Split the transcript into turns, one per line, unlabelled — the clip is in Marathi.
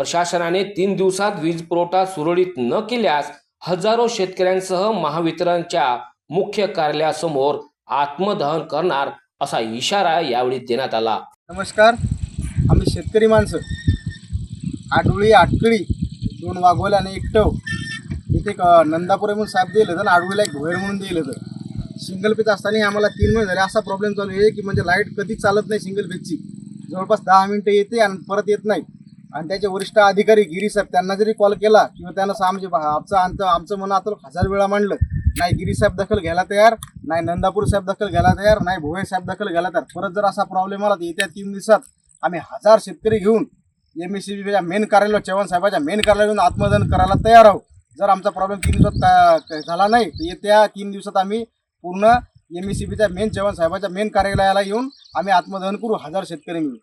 प्रशासनाने तीन दिवसात वीज पुरवठा सुरळीत न केल्यास हजारो शेतकऱ्यांसह महावितरणच्या मुख्य कार्यालयासमोर आत्मदहन करणार असा इशारा यावेळी देण्यात आला.
नमस्कार. आम्ही शेतकरी माणसं. आडुळी आटकळी दोन वाघोले आणि एक टव. इथे एक नंदापुरे म्हणून साहेब दिलं होतं आणि आडुळीला एक भोयर म्हणून दिलं होतं सिंगल पेज असताना आम्हाला तीन महिने झाले. असा प्रॉब्लेम चालू आहे की म्हणजे लाइट कधीच चालत नाही सिंगल पेजची जवळपास दहा मिनटं येते आणि परत येत नाही. आणि त्याचे वरिष्ठ अधिकारी गिरी साहेब त्यांना जरी कॉल केला किंवा त्यांना सा- म्हणजे बा- आमचं आमचं आमचं म्हणणं आता हजार वेळा मांडलं. नाही गिरी साहेब दखल घ्यायला तयार नाही नंदापूर साहेब दखल घ्यायला तयार नाही भोये साहेब दखल घ्यायला तयार. परत जर असा प्रॉब्लेम आला तर येत्या तीन दिवसात आम्ही हजार शेतकरी घेऊन एम एस सी बीच्या मेन कार्यालय चव्हाण साहेबाच्या मेन कार्यालयातून येऊन करायला तयार आहोत. जर आमचा प्रॉब्लेम तीन दिवसात झाला नाही तर येत्या तीन दिवसात आम्ही पूर्ण एम एस सी बीच्या मेन चव्हाण साहेबाच्या मेन कार्यालयाला येऊन आम्ही आत्मदहन करू हजार शेतकरी मिळून.